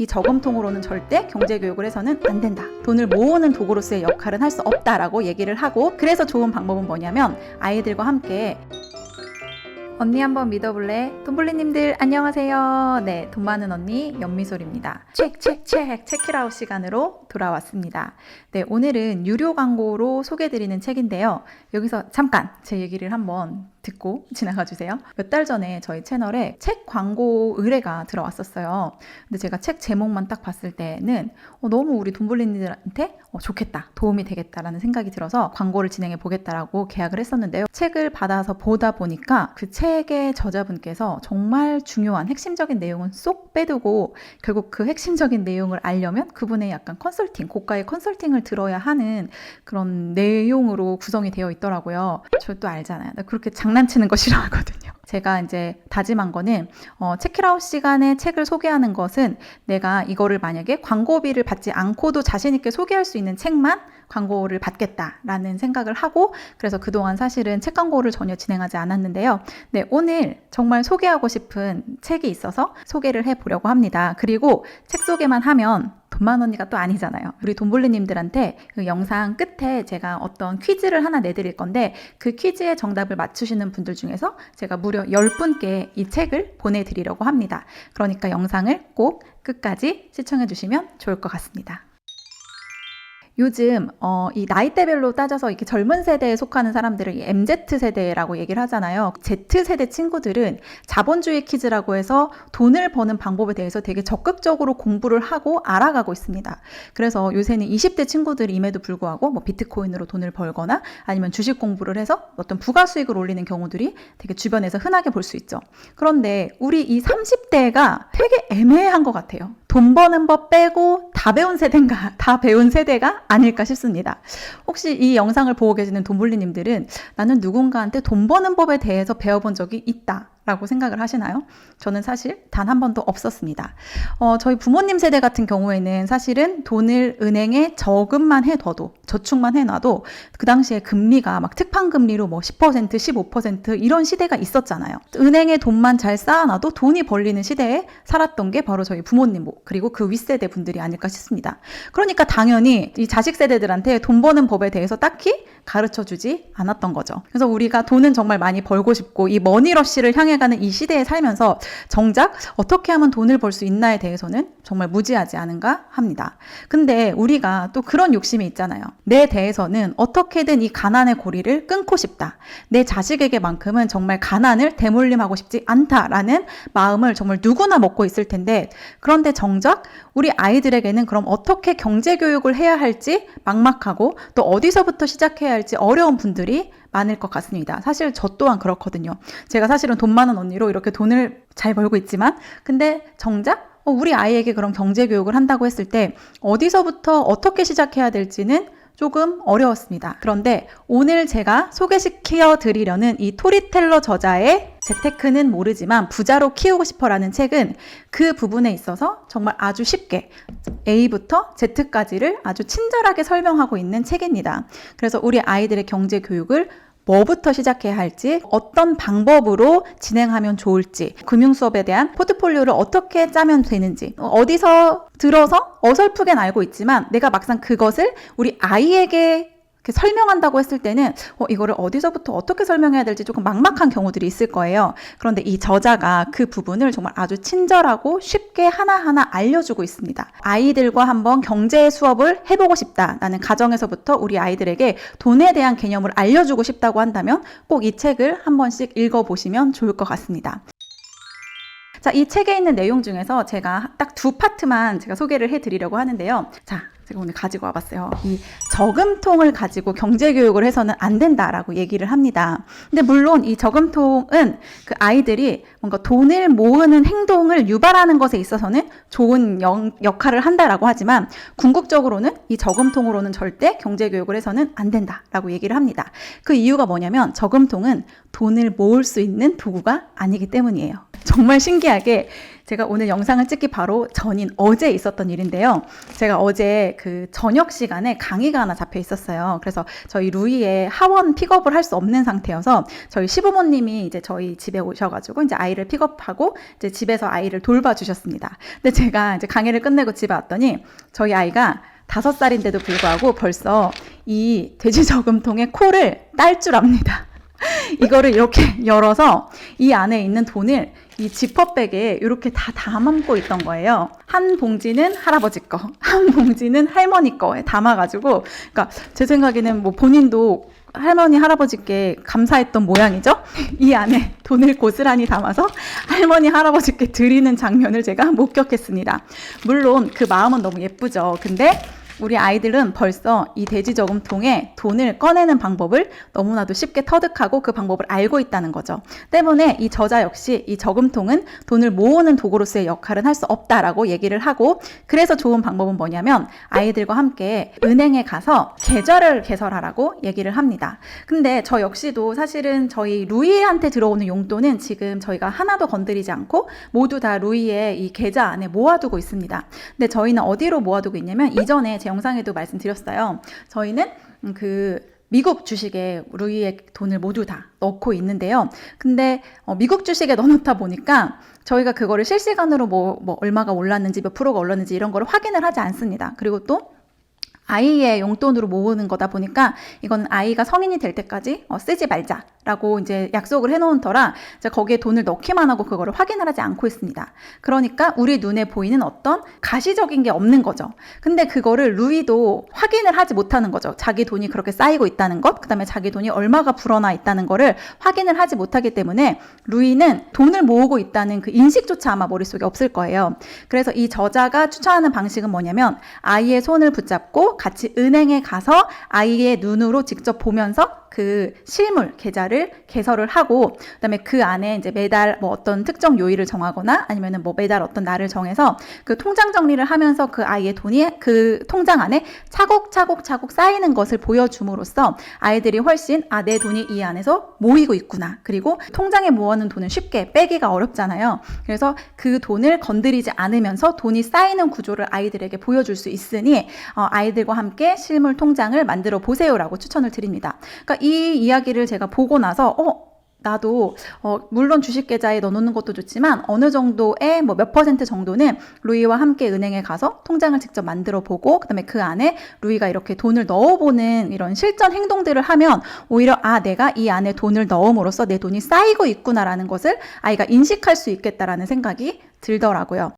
이 저금통으로는 절대 경제 교육을 해서는 안 된다. 돈을 모으는 도구로서의 역할은 할 수 없다라고 얘기를 하고 그래서 좋은 방법은 뭐냐면 아이들과 함께 언니 한번 믿어볼래? 돈블리님들 안녕하세요. 네, 돈 많은 언니 연미솔입니다. 책, 책, 책, 체크라웃 시간으로 돌아왔습니다. 네, 오늘은 유료 광고로 소개해드리는 책인데요. 여기서 잠깐 제 얘기를 한번 듣고 지나가 주세요. 몇 달 전에 저희 채널에 책 광고 의뢰가 들어왔었어요. 근데 제가 책 제목만 딱 봤을 때는 어, 너무 우리 돈블리님들한테 어, 좋겠다, 도움이 되겠다라는 생각이 들어서 광고를 진행해 보겠다라고 계약을 했었는데요. 책을 받아서 보다 보니까 그 책의 저자분께서 정말 중요한 핵심적인 내용은 쏙 빼두고 결국 그 핵심적인 내용을 알려면 그분의 약간 컨 설팅, 고가의 컨설팅을 들어야 하는 그런 내용으로 구성이 되어 있더라고요. 저 또 알잖아요. 나 그렇게 장난치는 거 싫어하거든요. 제가 이제 다짐한 거는 어, 체크라웃 시간에 책을 소개하는 것은 내가 이거를 만약에 광고비를 받지 않고도 자신 있게 소개할 수 있는 책만 광고를 받겠다라는 생각을 하고 그래서 그동안 사실은 책 광고를 전혀 진행하지 않았는데요. 네, 오늘 정말 소개하고 싶은 책이 있어서 소개를 해 보려고 합니다. 그리고 책 소개만 하면 돈만 언니가 또 아니잖아요. 우리 돈블리님들한테 그 영상 끝에 제가 어떤 퀴즈를 하나 내드릴 건데 그 퀴즈의 정답을 맞추시는 분들 중에서 제가 무려 10분께 이 책을 보내드리려고 합니다. 그러니까 영상을 꼭 끝까지 시청해 주시면 좋을 것 같습니다. 요즘 어, 이 나이대별로 따져서 이렇게 젊은 세대에 속하는 사람들을 이 MZ 세대라고 얘기를 하잖아요. Z 세대 친구들은 자본주의 퀴즈라고 해서 돈을 버는 방법에 대해서 되게 적극적으로 공부를 하고 알아가고 있습니다. 그래서 요새는 20대 친구들임에도 불구하고 뭐 비트코인으로 돈을 벌거나 아니면 주식 공부를 해서 어떤 부가 수익을 올리는 경우들이 되게 주변에서 흔하게 볼 수 있죠. 그런데 우리 이 30대가 되게 애매한 것 같아요. 돈 버는 법 빼고 다 배운 세대인가, 다 배운 세대가 아닐까 싶습니다. 혹시 이 영상을 보고 계시는 돈블리님들은 나는 누군가한테 돈 버는 법에 대해서 배워본 적이 있다. 라고 생각을 하시나요? 저는 사실 단 한 번도 없었습니다. 어, 저희 부모님 세대 같은 경우에는 사실은 돈을 은행에 저금만 해둬도, 저축만 해놔도 그 당시에 금리가 막 특판 금리로 뭐 10%, 15% 이런 시대가 있었잖아요. 은행에 돈만 잘 쌓아놔도 돈이 벌리는 시대에 살았던 게 바로 저희 부모님, 뭐, 그리고 그 윗세대 분들이 아닐까 싶습니다. 그러니까 당연히 이 자식 세대들한테 돈 버는 법에 대해서 딱히 가르쳐 주지 않았던 거죠. 그래서 우리가 돈은 정말 많이 벌고 싶고 이 머니러쉬를 향해 가는 이 시대에 살면서 정작 어떻게 하면 돈을 벌 수 있나에 대해서는 정말 무지하지 않은가 합니다. 근데 우리가 또 그런 욕심이 있잖아요. 내 대해서는 어떻게든 이 가난의 고리를 끊고 싶다. 내 자식에게만큼은 정말 가난을 대물림하고 싶지 않다라는 마음을 정말 누구나 먹고 있을 텐데 그런데 정작 우리 아이들에게는 그럼 어떻게 경제 교육을 해야 할지 막막하고 또 어디서부터 시작해야 할지 어려운 분들이 많을 것 같습니다. 사실 저 또한 그렇거든요. 제가 사실은 돈 많은 언니로 이렇게 돈을 잘 벌고 있지만, 근데 정작 어, 우리 아이에게 그런 경제 교육을 한다고 했을 때 어디서부터 어떻게 시작해야 될지는 조금 어려웠습니다. 그런데 오늘 제가 소개시켜 드리려는 이 토리텔러 저자의 재테크는 모르지만 부자로 키우고 싶어라는 책은 그 부분에 있어서 정말 아주 쉽게 A부터 Z까지를 아주 친절하게 설명하고 있는 책입니다. 그래서 우리 아이들의 경제 교육을 뭐부터 시작해야 할지, 어떤 방법으로 진행하면 좋을지, 금융 수업에 대한 포트폴리오를 어떻게 짜면 되는지, 어디서 들어서 어설프게 알고 있지만 내가 막상 그것을 우리 아이에게 설명한다고 했을 때는 어, 이거를 어디서부터 어떻게 설명해야 될지 조금 막막한 경우들이 있을 거예요. 그런데 이 저자가 그 부분을 정말 아주 친절하고 쉽게 하나하나 알려주고 있습니다. 아이들과 한번 경제 수업을 해보고 싶다. 나는 가정에서부터 우리 아이들에게 돈에 대한 개념을 알려주고 싶다고 한다면 꼭 이 책을 한 번씩 읽어보시면 좋을 것 같습니다. 자, 이 책에 있는 내용 중에서 제가 딱 두 파트만 제가 소개를 해드리려고 하는데요. 자, 제가 오늘 가지고 와봤어요. 이 저금통을 가지고 경제 교육을 해서는 안 된다라고 얘기를 합니다. 근데 물론 이 저금통은 그 아이들이 뭔가 돈을 모으는 행동을 유발하는 것에 있어서는 좋은 영, 역할을 한다라고 하지만 궁극적으로는 이 저금통으로는 절대 경제 교육을 해서는 안 된다라고 얘기를 합니다. 그 이유가 뭐냐면 저금통은 돈을 모을 수 있는 도구가 아니기 때문이에요. 정말 신기하게 제가 오늘 영상을 찍기 바로 전인 어제 있었던 일인데요. 제가 어제 그 저녁 시간에 강의가 하나 잡혀 있었어요. 그래서 저희 루이의 하원 픽업을 할 수 없는 상태여서 저희 시부모님이 이제 저희 집에 오셔가지고 이제 아이를 픽업하고 이제 집에서 아이를 돌봐주셨습니다. 근데 제가 이제 강의를 끝내고 집에 왔더니 저희 아이가 다섯 살인데도 불구하고 벌써 이 돼지 저금통에 코를 딸 줄 압니다. 이거를 이렇게 열어서 이 안에 있는 돈을 이 지퍼백에 이렇게 다 담고 있던 거예요. 한 봉지는 할아버지 거, 한 봉지는 할머니 거에 담아가지고, 그러니까 제 생각에는 뭐 본인도 할머니, 할아버지께 감사했던 모양이죠? 이 안에 돈을 고스란히 담아서 할머니, 할아버지께 드리는 장면을 제가 목격했습니다. 물론 그 마음은 너무 예쁘죠. 근데 우리 아이들은 벌써 이 돼지 저금통에 돈을 꺼내는 방법을 너무나도 쉽게 터득하고 그 방법을 알고 있다는 거죠. 때문에 이 저자 역시 이 저금통은 돈을 모으는 도구로서의 역할은 할 수 없다라고 얘기를 하고 그래서 좋은 방법은 뭐냐면 아이들과 함께 은행에 가서 계좌를 개설하라고 얘기를 합니다. 근데 저 역시도 사실은 저희 루이한테 들어오는 용돈은 지금 저희가 하나도 건드리지 않고 모두 다 루이의 이 계좌 안에 모아두고 있습니다. 근데 저희는 어디로 모아두고 있냐면 이전에 제 영상에도 말씀드렸어요. 저희는 음, 그 미국 주식에 루이의 돈을 모두 다 넣고 있는데요. 근데 어, 미국 주식에 넣어놓다 보니까 저희가 그거를 실시간으로 뭐, 뭐 얼마가 올랐는지 몇 프로가 올랐는지 이런 거를 확인을 하지 않습니다. 그리고 또 아이의 용돈으로 모으는 거다 보니까 이건 아이가 성인이 될 때까지 어, 쓰지 말자 라고 이제 약속을 해놓은 터라 거기에 돈을 넣기만 하고 그거를 확인을 하지 않고 있습니다. 그러니까 우리 눈에 보이는 어떤 가시적인 게 없는 거죠. 근데 그거를 루이도 확인을 하지 못하는 거죠. 자기 돈이 그렇게 쌓이고 있다는 것, 그 다음에 자기 돈이 얼마가 불어나 있다는 거를 확인을 하지 못하기 때문에 루이는 돈을 모으고 있다는 그 인식조차 아마 머릿속에 없을 거예요. 그래서 이 저자가 추천하는 방식은 뭐냐면 아이의 손을 붙잡고 같이 은행에 가서 아이의 눈으로 직접 보면서 그 실물 계좌를 개설을 하고 그다음에 그 안에 이제 매달 뭐 어떤 특정 요일을 정하거나 아니면은 뭐 매달 어떤 날을 정해서 그 통장 정리를 하면서 그 아이의 돈이 그 통장 안에 차곡차곡 차곡 쌓이는 것을 보여줌으로써 아이들이 훨씬 아 내 돈이 이 안에서 모이고 있구나 그리고 통장에 모아놓은 돈은 쉽게 빼기가 어렵잖아요 그래서 그 돈을 건드리지 않으면서 돈이 쌓이는 구조를 아이들에게 보여줄 수 있으니 어, 아이들과 함께 실물 통장을 만들어 보세요라고 추천을 드립니다. 그러니까 이 이야기를 제가 보고 나서 어 나도 어 물론 주식 계좌에 넣어놓는 것도 좋지만 어느 정도의 뭐 몇 퍼센트 정도는 루이와 함께 은행에 가서 통장을 직접 만들어 보고 그다음에 그 안에 루이가 이렇게 돈을 넣어보는 이런 실전 행동들을 하면 오히려 아 내가 이 안에 돈을 넣음으로써 내 돈이 쌓이고 있구나라는 것을 아이가 인식할 수 있겠다라는 생각이 들더라고요.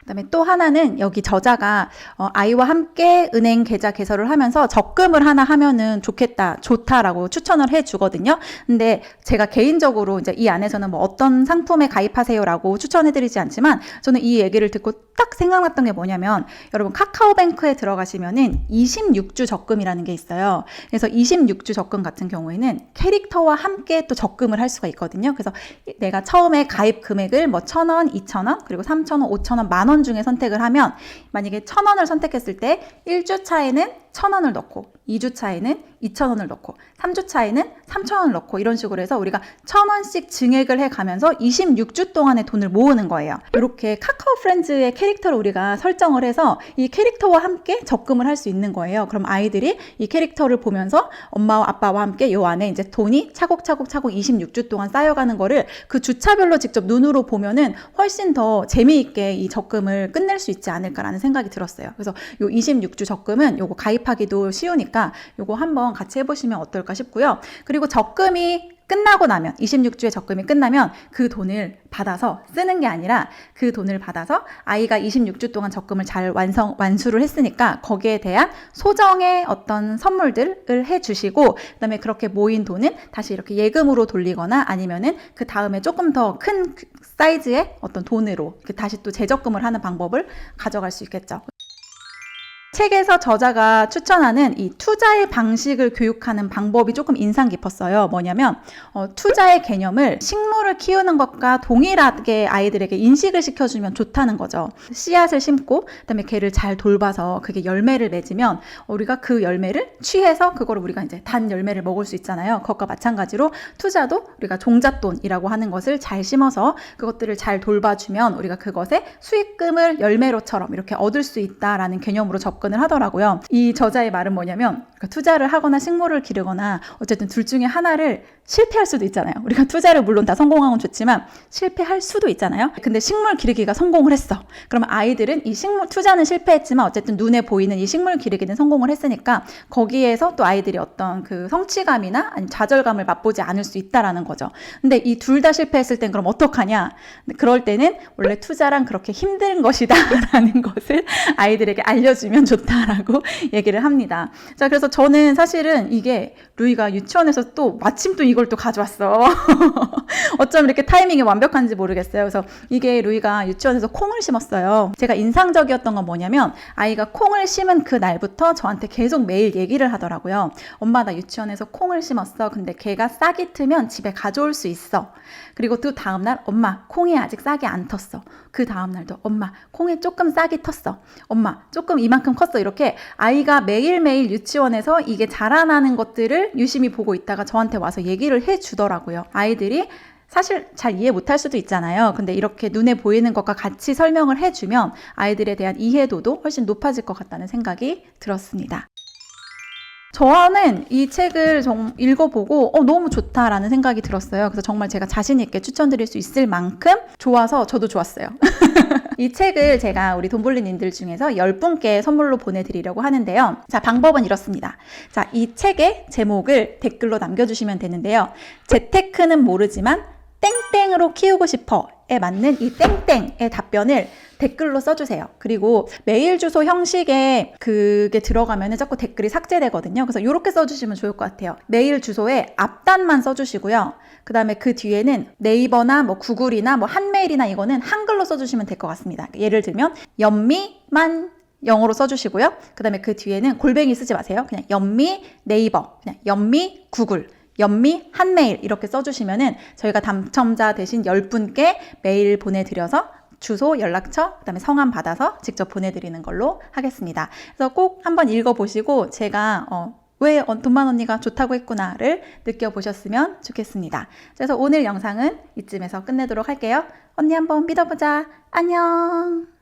그다음에 또 하나는 여기 저자가 어, 아이와 함께 은행 계좌 개설을 하면서 적금을 하나 하면은 좋겠다, 좋다라고 추천을 해주거든요. 근데 제가 개인적으로 이제 이 안에서는 뭐 어떤 상품에 가입하세요라고 추천해드리지 않지만 저는 이 얘기를 듣고 딱 생각났던 게 뭐냐면 여러분 카카오뱅크에 들어가시면은 26주 적금이라는 게 있어요. 그래서 26주 적금 같은 경우에는 캐릭터와 함께 또 적금을 할 수가 있거든요. 그래서 내가 처음에 가입 금액을 뭐 천 원, 이천 원, 그리고 삼천 원, 오천 원, 만 원 중에 선택을 하면 만약에 천 원을 선택했을 때 1주 차에는 천 원을 넣고 2주 차에는 2천 원을 넣고 3주 차에는 3천 원을 넣고 이런 식으로 해서 우리가 천 원씩 증액을 해 가면서 26주 동안의 돈을 모으는 거예요. 이렇게 카카오 프렌즈의 캐릭터를 우리가 설정을 해서 이 캐릭터와 함께 적금을 할 수 있는 거예요. 그럼 아이들이 이 캐릭터를 보면서 엄마와 아빠와 함께 이 안에 이제 돈이 차곡차곡 차곡 26주 동안 쌓여가는 거를 그 주차별로 직접 눈으로 보면은 훨씬 더 재미있게 이 적금을 끝낼 수 있지 않을까라는 생각이 들었어요. 그래서 요 26주 적금은 요거 가입 하기도 쉬우니까 요거 한번 같이 해보시면 어떨까 싶고요. 그리고 적금이 끝나고 나면 26주의 적금이 끝나면 그 돈을 받아서 쓰는 게 아니라 그 돈을 받아서 아이가 26주 동안 적금을 잘 완성 완수를 했으니까 거기에 대한 소정의 어떤 선물들을 해 주시고 그다음에 그렇게 모인 돈은 다시 이렇게 예금으로 돌리거나 아니면은 그 다음에 조금 더 큰 사이즈의 어떤 돈으로 다시 또 재적금을 하는 방법을 가져갈 수 있겠죠. 책에서 저자가 추천하는 이 투자의 방식을 교육하는 방법이 조금 인상 깊었어요. 뭐냐면 어, 투자의 개념을 식물을 키우는 것과 동일하게 아이들에게 인식을 시켜주면 좋다는 거죠. 씨앗을 심고 그다음에 걔를 잘 돌봐서 그게 열매를 맺으면 우리가 그 열매를 취해서 그거를 우리가 이제 단 열매를 먹을 수 있잖아요. 그것과 마찬가지로 투자도 우리가 종잣돈이라고 하는 것을 잘 심어서 그것들을 잘 돌봐주면 우리가 그것의 수익금을 열매로처럼 이렇게 얻을 수 있다라는 개념으로 접 근을 하더라고요. 이 저자의 말은 뭐냐면 그러니까 투자를 하거나 식물을 기르거나 어쨌든 둘 중에 하나를 실패할 수도 있잖아요. 우리가 투자를 물론 다 성공하면 좋지만 실패할 수도 있잖아요. 근데 식물 기르기가 성공을 했어. 그러면 아이들은 이 식물 투자는 실패했지만 어쨌든 눈에 보이는 이 식물 기르기는 성공을 했으니까 거기에서 또 아이들이 어떤 그 성취감이나 아니면 좌절감을 맛보지 않을 수 있다라는 거죠. 근데 이 둘 다 실패했을 땐 그럼 어떡하냐? 그럴 때는 원래 투자란 그렇게 힘든 것이다라는 것을 아이들에게 알려주면 좋다라고 얘기를 합니다. 자, 그래서 저는 사실은 이게 루이가 유치원에서 또 마침 또 이걸 또 가져왔어. 어쩜 이렇게 타이밍이 완벽한지 모르겠어요. 그래서 이게 루이가 유치원에서 콩을 심었어요. 제가 인상적이었던 건 뭐냐면 아이가 콩을 심은 그 날부터 저한테 계속 매일 얘기를 하더라고요. 엄마 나 유치원에서 콩을 심었어. 근데 걔가 싹이 트면 집에 가져올 수 있어. 그리고 또 다음날 엄마 콩이 아직 싹이 안 텄어. 그 다음날도 엄마 콩이 조금 싹이 텄어. 엄마 조금 이만큼 컸어. 이렇게 아이가 매일매일 유치원에서 이게 자라나는 것들을 유심히 보고 있다가 저한테 와서 얘기를 해 주더라고요. 아이들이 사실 잘 이해 못할 수도 있잖아요. 근데 이렇게 눈에 보이는 것과 같이 설명을 해주면 아이들에 대한 이해도도 훨씬 높아질 것 같다는 생각이 들었습니다. 저는 이 책을 좀 읽어보고 어, 너무 좋다라는 생각이 들었어요. 그래서 정말 제가 자신 있게 추천드릴 수 있을 만큼 좋아서 저도 좋았어요. 이 책을 제가 우리 돈벌리님들 중에서 10분께 선물로 보내드리려고 하는데요. 자, 방법은 이렇습니다. 자, 이 책의 제목을 댓글로 남겨주시면 되는데요. 재테크는 모르지만 땡땡으로 키우고 싶어에 맞는 이 땡땡의 답변을 댓글로 써주세요. 그리고 메일 주소 형식의 그게 들어가면 자꾸 댓글이 삭제되거든요. 그래서 이렇게 써주시면 좋을 것 같아요. 메일 주소에 앞단만 써주시고요. 그 다음에 그 뒤에는 네이버나 뭐 구글이나 뭐 한메일이나 이거는 한글로 써주시면 될 것 같습니다. 예를 들면 연미만 영어로 써주시고요. 그 다음에 그 뒤에는 골뱅이 쓰지 마세요. 그냥 연미 네이버, 그냥 연미 구글. 연미 한 메일 이렇게 써주시면은 저희가 당첨자 대신 10분께 메일 보내드려서 주소, 연락처, 그다음에 성함 받아서 직접 보내드리는 걸로 하겠습니다. 그래서 꼭 한번 읽어보시고 제가 어, 왜 돈만 언니가 좋다고 했구나를 느껴보셨으면 좋겠습니다. 그래서 오늘 영상은 이쯤에서 끝내도록 할게요. 언니 한번 믿어보자. 안녕.